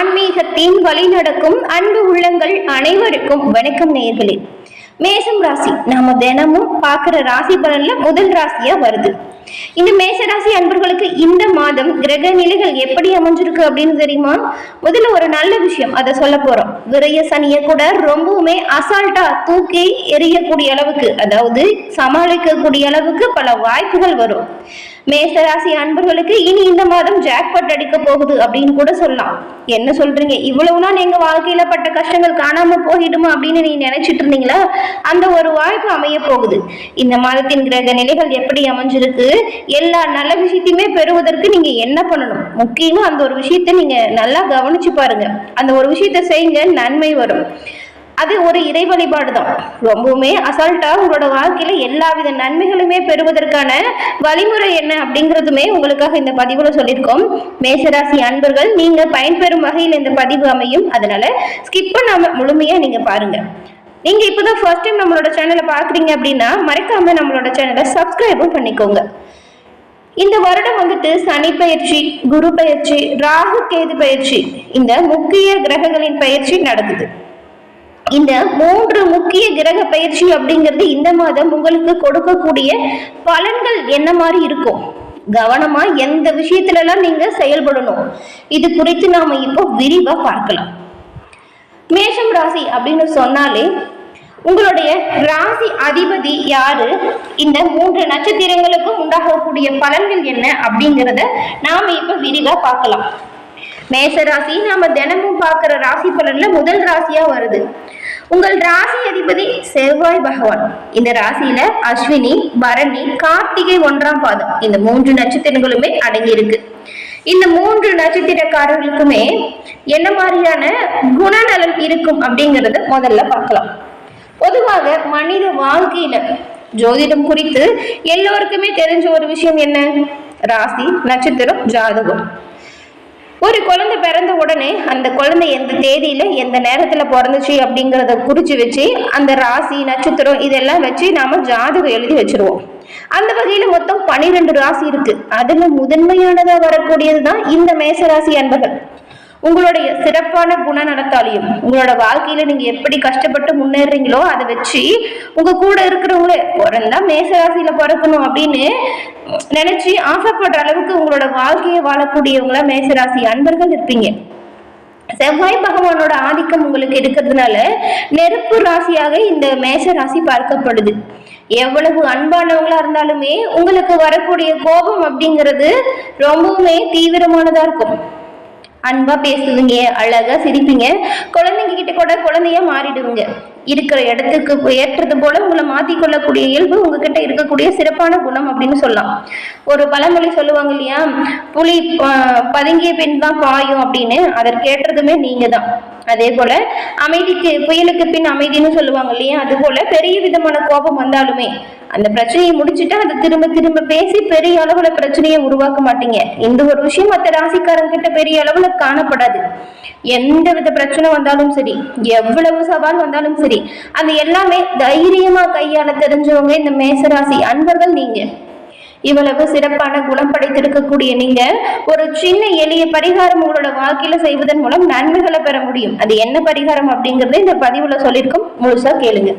ஆன்மீகத்தின் வழி நடக்கும் அன்பு உள்ளங்கள் அனைவருக்கும் வணக்கம் நேயர்களே. மேசம் ராசி. நாம தினமும் பாக்குற ராசி பலன்ல முதல் ராசியா வருது. இந்த மேசராசி அன்பர்களுக்கு இந்த மாதம் கிரக நிலைகள் எப்படி அமைஞ்சிருக்கு அப்படின்னு தெரியுமா? முதல்ல ஒரு நல்ல விஷயம் அதை சொல்ல போறோம். விரைய சனிய கூட ரொம்பவுமே அசால்ட்டா தூக்கி எறியக்கூடிய அளவுக்கு அதாவது சமாளிக்கக்கூடிய அளவுக்கு பல வாய்ப்புகள் வரும். மேசராசி அன்பர்களுக்கு இனி இந்த மாதம் ஜாக்பாட் அடிக்க போகுது அப்படின்னு கூட சொல்லலாம். என்ன சொல்றீங்க? இவ்வளவு நாள் எங்க வாழ்க்கையில பட்ட கஷ்டங்கள் காணாம போயிடுமா அப்படின்னு நீங்க நினைச்சிட்டு இருந்தீங்களா? அந்த ஒரு வாய்ப்பு அமைய போகுது. இந்த மாதத்தின் கிரக நிலைகள் எப்படி அமைஞ்சிருக்கு? எல்லா நல்ல விஷயத்தையுமே பெறுவதற்கு நீங்க என்ன பண்ணணும்? முக்கியமா அந்த ஒரு விஷயத்தை நீங்க நல்லா கவனிச்சு பாருங்க. அந்த ஒரு விஷயத்தை செய்யுங்க நன்மை வரும். அது ஒரு இறை வழிபாடு தான். ரொம்பவுமே அசால்ட்டா உங்களோட வாழ்க்கையில எல்லாவித நன்மைகளுமே பெறுவதற்கான வழிமுறை என்ன அப்படிங்கிறதுமே உங்களுக்காக இந்த பதிவுல சொல்லியிருக்கோம். மேசராசி அன்பர்கள் நீங்க பயன்பெறும் வகையில் இந்த பதிவு அமையும். அதனால ஸ்கிப் பண்ணாம முழுமையா நீங்க பாருங்க. நீங்க இப்பதான் ஃபர்ஸ்ட் டைம் நம்மளோட சேனலை பாக்குறீங்க அப்படின்னா மறக்காம நம்மளோட சேனலை சப்ஸ்கிரைபும் பண்ணிக்கோங்க. இந்த வருடம் வந்துட்டு சனி பயிற்சி குரு பயிற்சி ராகு கேது பயிற்சி இந்த முக்கிய கிரகங்களின் பயிற்சி நடக்குது. இந்த மூன்று முக்கிய கிரக பயிற்சி அப்படிங்கிறது இந்த மாதம் உங்களுக்கு கொடுக்கக்கூடிய பலன்கள் என்ன மாதிரி இருக்கும்? கவனமா எந்த விஷயத்துல எல்லாம் நீங்க செயல்படணும்? இது குறித்து நாம இப்போ விரிவா பார்க்கலாம். மேஷம் ராசி அப்படின்னு சொன்னாலே உங்களுடைய ராசி அதிபதி யாரு? இந்த மூன்று நட்சத்திரங்களுக்கும் உண்டாகக்கூடிய பலன்கள் என்ன அப்படிங்கிறத நாம இப்ப விரிவா பார்க்கலாம். மேச ராசி நாம தினமும் பார்க்கிற ராசி பலன்ல முதல் ராசியா வருது. உங்கள் ராசி அதிபதி செவ்வாய் பகவான். இந்த ராசியில அஸ்வினி பரணி கார்த்திகை ஒன்றாம் பாதம். இந்த மூன்று நட்சத்திரங்களுமே அடங்கி இருக்கு இந்த மூன்று நட்சத்திரக்காரர்களுக்குமே என்ன மாதிரியான குணநலன் இருக்கும் அப்படிங்கறத முதல்ல பார்க்கலாம். பொதுவாக மனித வாழ்க்கையில ஜோதிடம் குறித்து எல்லோருக்குமே தெரிஞ்ச ஒரு விஷயம் என்ன? ராசி நட்சத்திரம் ஜாதகம். ஒரு குழந்தை பிறந்த உடனே அந்த குழந்தை எந்த தேதியில எந்த நேரத்துல பிறந்துச்சு அப்படிங்கறத குறிச்சு வச்சு அந்த ராசி நட்சத்திரம் இதெல்லாம் வச்சு நாம ஜாதகம் எழுதி வச்சிருவோம். அந்த வகையில மொத்தம் பனிரெண்டு ராசி இருக்கு. அதுல முதன்மையானதா வரக்கூடியது தான் இந்த மேசராசி அன்பர்கள். உங்களுடைய சிறப்பான குணநலத்தாலையும் உங்களோட வாழ்க்கையில நீங்க எப்படி கஷ்டப்பட்டு முன்னேறீங்களோ அதை வச்சு உங்க கூட இருக்கிறவங்களே பிறந்தா மேசராசியில பிறக்கணும் அப்படின்னு நினைச்சு ஆசைப்படுற அளவுக்கு உங்களோட வாழ்க்கையை வாழக்கூடியவங்களா மேசராசி அன்பர்கள் இருப்பீங்க. செவ்வாய் பகவானோட ஆதிக்கம் உங்களுக்கு இருக்கிறதுனால நெருப்பு ராசியாக இந்த மேஷ ராசி பார்க்கப்படுது. எவ்வளவு அன்பானவங்களா இருந்தாலுமே உங்களுக்கு வரக்கூடிய கோபம் அப்படிங்கிறது ரொம்பவுமே தீவிரமானதா இருக்கும். அன்பா பேசுவீங்க அழகா சிரிப்பீங்க. குழந்தைங்க கிட்ட கூட குழந்தையா மாறிடுவீங்க. இருக்கிற இடத்துக்கு ஏற்றது போல உங்களை மாத்திக்கொள்ளக்கூடிய இயல்பு உங்ககிட்ட இருக்கக்கூடிய சிறப்பான குணம் அப்படின்னு சொல்லலாம். ஒரு பழமொழி சொல்லுவாங்க இல்லையா? புலி பதுங்கிய பெண் தான் பாயும் அப்படின்னு. அதற்கேற்றதுமே நீங்க தான். அதே போல அமைதிக்கு புயலுக்கு பின் அமைதின்னு சொல்லுவாங்க இல்லையா? அது போல பெரிய விதமான கோபம் வந்தாலுமே அந்த பிரச்சனையை முடிச்சுட்டா அதை திரும்ப திரும்ப பேசி பெரிய அளவுல பிரச்சனையை உருவாக்க மாட்டீங்க. இந்த ஒரு விஷயம் மற்ற ராசிக்காரங்க கிட்ட பெரிய அளவுல காணப்படாது. எந்த வித பிரச்சனை வந்தாலும் சரி எவ்வளவு சவால் வந்தாலும் சரி அது எல்லாமே தைரியமா கையாள தெரிஞ்சவங்க இந்த மேசராசி அன்பர்கள் நீங்க. இவ்வளவு சிறப்பான குணம் படைத்திருக்கக்கூடிய நீங்க ஒரு சின்ன எளிய பரிகாரம் உங்களோட வாழ்க்கையில செய்வதன் மூலம் நன்மைகளை பெற முடியும். அது என்ன பரிகாரம் அப்படிங்கறத இந்த பதிவுல சொல்லியிருக்கோம். முழுசா கேளுங்க.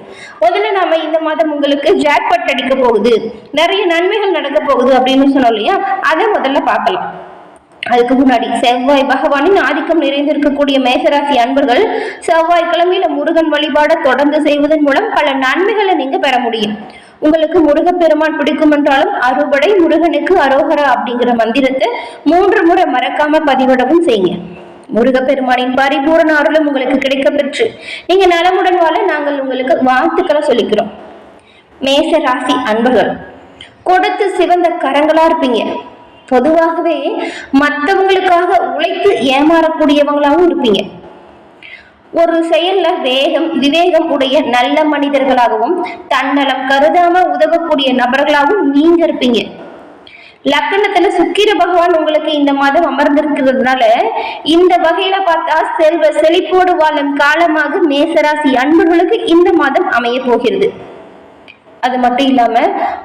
முதல்ல நாம இந்த மாதம் உங்களுக்கு ஜாக்பாட் அடிக்க போகுது. நிறைய நன்மைகள் நடக்க போகுது அப்படின்னு சொன்னோம் இல்லையா? அதை முதல்ல பார்க்கலாம். அதுக்கு முன்னாடி செவ்வாய் பகவானின் ஆதிக்கம் நிறைந்திருக்கக்கூடிய மேசராசி அன்பர்கள் செவ்வாய் கிழமையில முருகன் வழிபாட தொடர்ந்து செய்வதன் மூலம் பல நன்மைகளை நீங்க பெற முடியும். உங்களுக்கு முருகப்பெருமான் பிடிக்கும் என்றாலும் அறுபடை முருகனுக்கு அரோகரா அப்படிங்கிற மந்திரத்தை மூன்று முறை மறக்காம பதிவிடவும் செய்யுங்க. முருகப்பெருமானின் பரிபூரண அருளும் உங்களுக்கு கிடைக்க பெற்று நீங்க நலமுடன் வாழ நாங்கள் உங்களுக்கு வாழ்த்துக்களை சொல்லிக்கிறோம். மேச ராசி அன்பர்கள் கொடுத்து சிவந்த கரங்களா இருப்பீங்க. பொதுவாகவே மற்றவங்களுக்காக உழைத்து ஏமாறக்கூடியவங்களாகவும் இருப்பீங்க. ஒரு செயல்ல வேகம் விவேகம் உடைய நல்ல மனிதர்களாகவும் தன்னலம் கருதாம உதவக்கூடிய நபர்களாகவும் நீங்க இருப்பீங்க. லக்கணத்துல சுக்கிர பகவான் உங்களுக்கு இந்த மாதம் அமர்ந்திருக்கிறதுனால இந்த வகையில பார்த்தா செல்வ செழிப்போடு வாழும் காலமாக மேசராசி அன்பர்களுக்கு இந்த மாதம் அமைய போகிறது. அது மட்டும் இல்லாம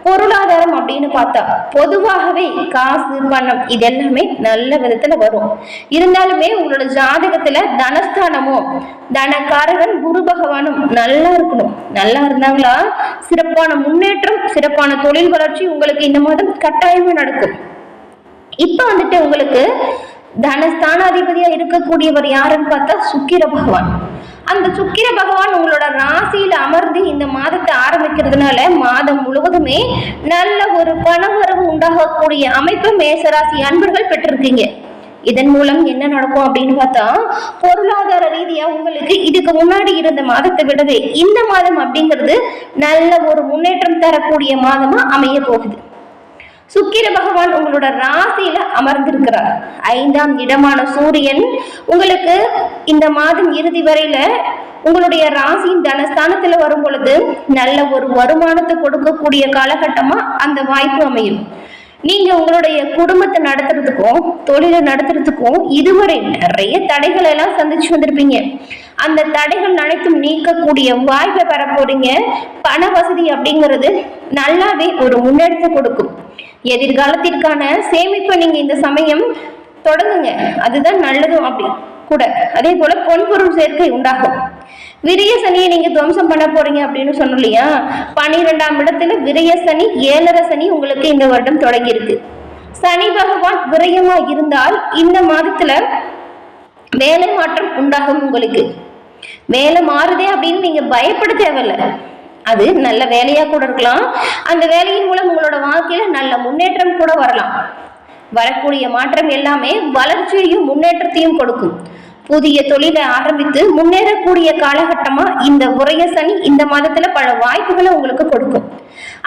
பொருளாதாரம் அப்படின்னு பார்த்தா பொதுவாகவே காசு பணம் இது எல்லாமே நல்ல விதத்துல வரும். இருந்தாலுமே உங்களோட ஜாதகத்துல தனஸ்தானமும் தனக்காரகன் குரு பகவானும் நல்லா இருக்கணும். நல்லா இருந்தாங்களா? சிறப்பான முன்னேற்றம் சிறப்பான தொழில் வளர்ச்சி உங்களுக்கு இந்த மாதம் கட்டாயமா நடக்கும். இப்ப வந்துட்டு உங்களுக்கு தனஸ்தானாதிபதியா இருக்கக்கூடியவர் யாருன்னு பார்த்தா சுக்கிர பகவான். அந்த சுக்கிர பகவான் உங்களோட ராசியில அமர்ந்து இந்த மாதத்தை ஆரம்பிக்கிறதுனால மாதம் முழுவதுமே நல்ல ஒரு பணவரவு உண்டாகக்கூடிய அமைப்பு மேசராசி அன்பர்கள் பெற்றிருக்கீங்க. இதன் மூலம் என்ன நடக்கும் அப்படின்னு பார்த்தா பொருளாதார ரீதியா உங்களுக்கு இதுக்கு முன்னாடி இருந்த மாதத்தை விடவே இந்த மாதம் அப்படிங்கிறது நல்ல ஒரு முன்னேற்றம் தரக்கூடிய மாதமா அமைய போகுது. சுக்கிர பகவான் உங்களோட ராசியில அமர்ந்திருக்கிறார். ஐந்தாம் இடமான சூரியன் உங்களுக்கு இந்த மாதம் இறுதி வரையில உங்களுடைய ராசியின் தனஸ்தானத்துல வரும் பொழுது நல்ல ஒரு வருமானத்தை கொடுக்கக்கூடிய காலகட்டமா அந்த வாய்ப்பு அமையும். நீங்க உங்களுடைய குடும்பத்தை நடத்துறதுக்கும் தொழிலை நடத்துறதுக்கும் இதுவரை நிறைய தடைகளை எல்லாம் சந்திச்சு வந்திருப்பீங்க. அந்த தடைகள் அனைத்தும் நீக்கக்கூடிய வாய்ப்பை பெற போறீங்க பண வசதி அப்படிங்கிறது நல்லாவே ஒரு முன்னெடுத்து கொடுக்கும். எதிர்காலத்திற்கான சேமிப்பை நீங்க இந்த சமயம் தொடங்குங்க. அதுதான் நல்லதும் அப்படி கூட. அதே போல பொன்பொருள் சேர்க்கை உண்டாகும். விரிய சனியை நீங்க துவம்சம் பண்ண போறீங்க அப்படின்னு சொன்னோம் இல்லையா? பனிரெண்டாம் இடத்துல விரய சனி ஏழரை சனி உங்களுக்கு இந்த வருடம் தொடங்கி இருக்கு. சனி பகவான் விரயமா இருந்தால் இந்த மாதத்துல வேலை மாற்றம் உண்டாகும் உங்களுக்கு. வேலை மாறுதே அப்படின்னு நீங்க பயப்பட தேவையில்லை. அது நல்ல வேலையா கூட இருக்கலாம். அந்த வேலையின் மூலம் உங்களோட வாழ்க்கையில நல்ல முன்னேற்றம் கூட வரலாம். வரக்கூடிய மாற்றம் எல்லாமே வளர்ச்சியையும் முன்னேற்றத்தையும் கொடுக்கும். புதிய தொழிலை ஆரம்பித்து முன்னேறக்கூடிய காலகட்டமா இந்த உரைய சனி இந்த மாதத்துல பல வாய்ப்புகளை உங்களுக்கு கொடுக்கும்.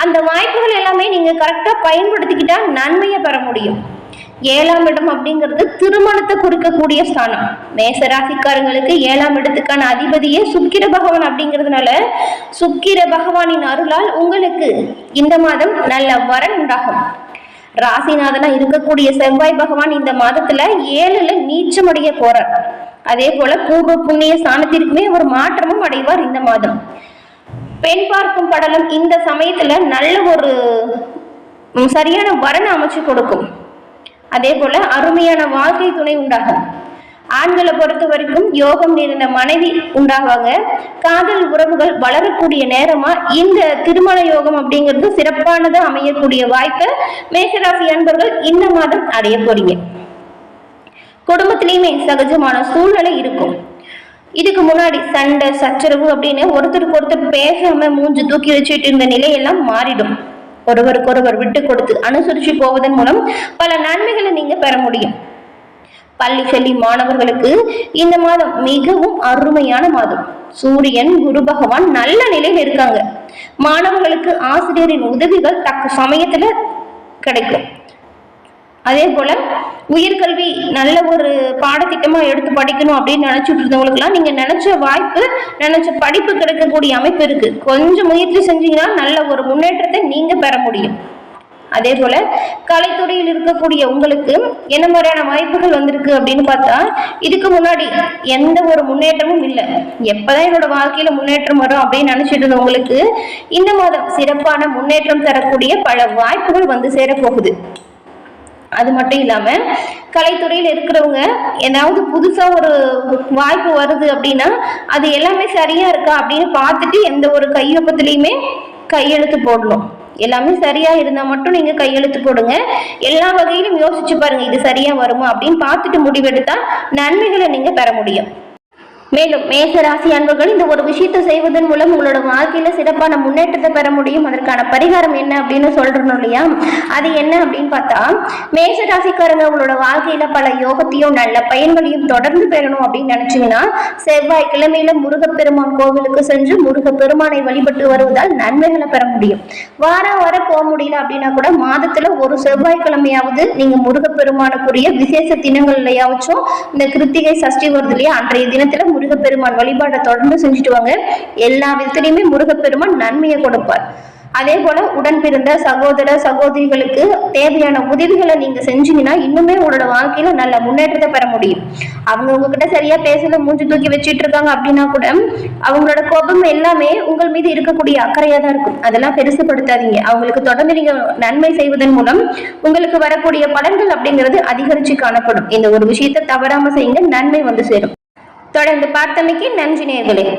அந்த வாய்ப்புகள் எல்லாமே நீங்க கரெக்டா பயன்படுத்திக்கிட்டா நன்மையை பெற முடியும். ஏழாம் இடம் அப்படிங்கிறது திருமணத்தை குறிக்கக்கூடிய ஸ்தானம். மேசராசிக்காரங்களுக்கு ஏழாம் இடத்துக்கான அதிபதியே சுக்கிர பகவான் அப்படிங்கிறதுனால சுக்கிர பகவானின் அருளால் உங்களுக்கு இந்த மாதம் நல்ல வரன் உண்டாகும். ராசிநாதனா இருக்கக்கூடிய செவ்வாய் பகவான் இந்த மாதத்துல ஏழுல நீச்சமடைய போறார். அதே போல பூர்வ புண்ணிய ஸ்தானத்திற்குமே ஒரு மாற்றமும் அடைவார் இந்த மாதம். பெண் பார்க்கும் படலம் இந்த சமயத்துல நல்ல ஒரு சரியான வரனை அமைச்சு கொடுக்கும். அதே போல அருமையான வாழ்க்கை துணை உண்டாகும் ஆண்களை பொறுத்த வரைக்கும் யோகம் நிறைந்த மனைவி உண்டாவாங்க. காதல் உறவுகள் வளரக்கூடிய நேரமா இந்த திருமண யோகம் அப்படிங்கிறது சிறப்பானது அமையக்கூடிய வாய்ப்பை. மேசராசி அன்பர்கள் இந்த மாதம் அடைய போறீங்க. குடும்பத்திலையுமே சகஜமான சூழ்நிலை இருக்கும். இதுக்கு முன்னாடி சண்டை சச்சரவு அப்படின்னு ஒருத்தருக்கு ஒருத்தர் பேசாம மூஞ்சி தூக்கி வச்சுட்டு இருந்த நிலையெல்லாம் மாறிடும். ஒருவருக்கொருவர் விட்டு கொடுத்து அனுசரிச்சு போவதன் மூலம் பல நன்மைகளை நீங்க பெற முடியும். பள்ளி செல்லி மாணவர்களுக்கு இந்த மாதம் மிகவும் அருமையான மாதம். சூரியன் குரு பகவான் நல்ல நிலையில் இருக்காங்க. மாணவர்களுக்கு ஆசிரியரின் உதவிகள் தக்க சமயத்துல கிடைக்கும். அதே போல உயர்கல்வி நல்ல ஒரு பாடத்திட்டமா எடுத்து படிக்கணும் அப்படின்னு நினச்சிட்டு இருந்தவங்களுக்குலாம் நீங்க நினைச்ச வாய்ப்பு நினைச்ச படிப்பு கிடைக்கக்கூடிய அமைப்பு இருக்கு. கொஞ்சம் முயற்சி செஞ்சீங்கன்னா நல்ல ஒரு முன்னேற்றத்தை நீங்க பெற முடியும். அதே போல கலைத்துறையில் இருக்கக்கூடிய உங்களுக்கு என்ன மாதிரியான வாய்ப்புகள் வந்திருக்கு அப்படின்னு பார்த்தா இதுக்கு முன்னாடி எந்த ஒரு முன்னேற்றமும் இல்லை. எப்பதான் என்னோட வாழ்க்கையில முன்னேற்றம் வரும் அப்படின்னு நினைச்சிட்டு இருந்தவங்களுக்கு இந்த மாதம் சிறப்பான முன்னேற்றம் தரக்கூடிய பல வாய்ப்புகள் வந்து சேரப்போகுது. அது மட்டும் இல்லாமல் கலைத்துறையில் இருக்கிறவங்க ஏதாவது புதுசாக ஒரு வாய்ப்பு வருது அப்படின்னா அது எல்லாமே சரியாக இருக்கா அப்படின்னு பார்த்துட்டு எந்த ஒரு கையொப்பத்துலேயுமே கையெழுத்து போடணும். எல்லாமே சரியா இருந்தா மட்டும் நீங்க கையெழுத்து போடுங்க. எல்லா வகையிலும் யோசிச்சு பாருங்க இது சரியா வருமா அப்படின்னு பார்த்துட்டு முடிவெடுத்தா நன்மைகளை நீங்க பெற முடியும். மேலும் மேச ராசி அன்பர்கள் இந்த ஒரு விஷயத்தை செய்வதன் மூலம் உங்களோட வாழ்க்கையில சிறப்பான முன்னேற்றத்தை பெற முடியும். அதற்கான பரிகாரம் என்ன அப்படின்னு சொல்றோம் இல்லையா? அது என்ன அப்படின்னு பார்த்தா மேச ராசிக்காரங்க உங்களோட வாழ்க்கையில பல யோகத்தையும் நல்ல பயன்களையும் தொடர்ந்து பெறணும் அப்படின்னு நினைச்சீங்கன்னா செவ்வாய் கிழமையில முருகப்பெருமான் கோவிலுக்கு சென்று முருகப்பெருமானை வழிபட்டு வருவதால் நன்மைகளை பெற முடியும். வார வார போக முடியல அப்படின்னா கூட மாதத்துல ஒரு செவ்வாய்க்கிழமையாவது நீங்க முருகப்பெருமானுக்குரிய விசேஷ தினங்கள்லயாச்சும் இந்த கிருத்திகை சஷ்டி வருது இல்லையா? அன்றைய தினத்துல முருகப்பெருமான் வழிபாட்டை தொடர்ந்து செஞ்சுட்டு வாங்க. எல்லா விதத்திலையுமே முருகப்பெருமான் நன்மையை கொடுப்பார். அதே போல உடன் பிறந்த சகோதர சகோதரிகளுக்கு தேவையான உதவிகளை நீங்க செஞ்சீங்கன்னா இன்னுமே உங்களோட வாழ்க்கையில நல்ல முன்னேற்றத்தை பெற முடியும். அவங்க உங்ககிட்ட சரியா பேசல மூஞ்சி தூக்கி வச்சிட்டு இருக்காங்க அப்படின்னா கூட அவங்களோட கோபம் எல்லாமே உங்கள் மீது இருக்கக்கூடிய அக்கறையா தான் இருக்கும். அதெல்லாம் பெருசுப்படுத்தாதீங்க. அவங்களுக்கு தொடர்ந்து நீங்க நன்மை செய்வதன் மூலம் உங்களுக்கு வரக்கூடிய பலன்கள் அப்படிங்கிறது அதிகரிச்சு காணப்படும். இந்த ஒரு விஷயத்தை தவறாம செய்யுங்க நன்மை வந்து சேரும். தொடர்ந்து பார்த்தமைக்கு நன்றி நேர்களே.